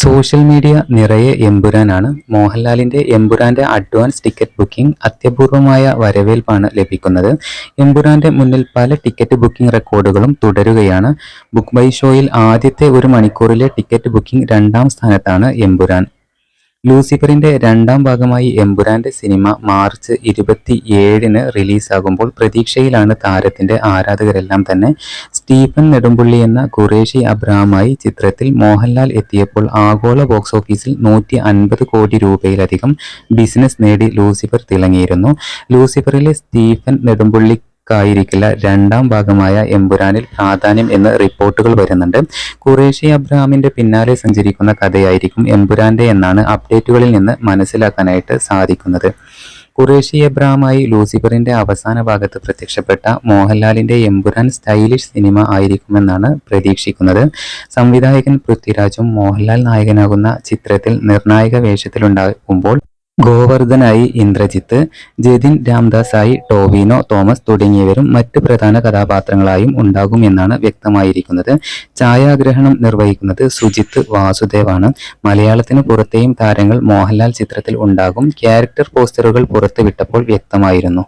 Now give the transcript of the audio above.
Social media നിറയെ എമ്പുരാനാണ്. മോഹൻലാലിന്റെ എമ്പുരാന്റെ അഡ്വാൻസ് ടിക്കറ്റ് ബുക്കിംഗ് അത്യപൂർവമായ വരവേൽപ്പാണ് ലഭിക്കുന്നത്. എമ്പുരാന്റെ മുന്നിൽ പല ടിക്കറ്റ് ബുക്കിംഗ് റെക്കോർഡുകളും തുടരുകയാണ്. ബുക്ക് ബൈ ഷോയിൽ ആദ്യത്തെ ഒരു മണിക്കൂറിലെ ടിക്കറ്റ് ബുക്കിംഗ് രണ്ടാം സ്ഥാനത്താണ് എമ്പുരാൻ. ലൂസിഫറിന്റെ രണ്ടാം ഭാഗമായി എമ്പുരാന്റെ സിനിമ മാർച്ച് ഇരുപത്തി ഏഴിന് റിലീസാകുമ്പോൾ പ്രതീക്ഷയിലാണ് താരത്തിന്റെ ആരാധകരെല്ലാം തന്നെ. സ്റ്റീഫൻ നെടുമ്പുള്ളി എന്ന ഖുറേഷി അബ്രാമായി ചിത്രത്തിൽ മോഹൻലാൽ എത്തിയപ്പോൾ ആഗോള ബോക്സ് ഓഫീസിൽ നൂറ്റി അൻപത് കോടി രൂപയിലധികം ബിസിനസ് നേടി ലൂസിഫർ തിളങ്ങിയിരുന്നു. ലൂസിഫറിലെ സ്റ്റീഫൻ നെടുമ്പുള്ളി ായിരിക്കില്ല രണ്ടാം ഭാഗമായ എമ്പുരാനിൽ പ്രാധാന്യം എന്ന് റിപ്പോർട്ടുകൾ വരുന്നുണ്ട്. കുറേശ്ശി അബ്രഹാമിന്റെ പിന്നാലെ സഞ്ചരിക്കുന്ന കഥയായിരിക്കും എമ്പുരാന്റെ എന്നാണ് അപ്ഡേറ്റുകളിൽ നിന്ന് മനസ്സിലാക്കാനായിട്ട് സാധിക്കുന്നത്. കുറേശ്ശി എബ്രഹാമായി ലൂസിഫറിന്റെ അവസാന ഭാഗത്ത് പ്രത്യക്ഷപ്പെട്ട മോഹൻലാലിന്റെ എമ്പുരാൻ സ്റ്റൈലിഷ് സിനിമ ആയിരിക്കുമെന്നാണ് പ്രതീക്ഷിക്കുന്നത്. സംവിധായകൻ പൃഥ്വിരാജും മോഹൻലാൽ നായകനാകുന്ന ചിത്രത്തിൽ നിർണായക വേഷത്തിലുണ്ടാകുമ്പോൾ ഗോവർദ്ധനായി ഇന്ദ്രജിത്ത് ജതിൻ രാംദാസായി ടോവിനോ തോമസ് തുടങ്ങിയവരും മറ്റ് പ്രധാന കഥാപാത്രങ്ങളായും ഉണ്ടാകുമെന്നാണ് വ്യക്തമായിരിക്കുന്നത്. ഛായാഗ്രഹണം നിർവഹിക്കുന്നത് സുജിത്ത് വാസുദേവാണ്. മലയാളത്തിന് പുറത്തെയും താരങ്ങൾ മോഹൻലാൽ ചിത്രത്തിൽ ഉണ്ടാകും. ക്യാരക്ടർ പോസ്റ്ററുകൾ പുറത്തുവിട്ടപ്പോൾ വ്യക്തമായിരുന്നു.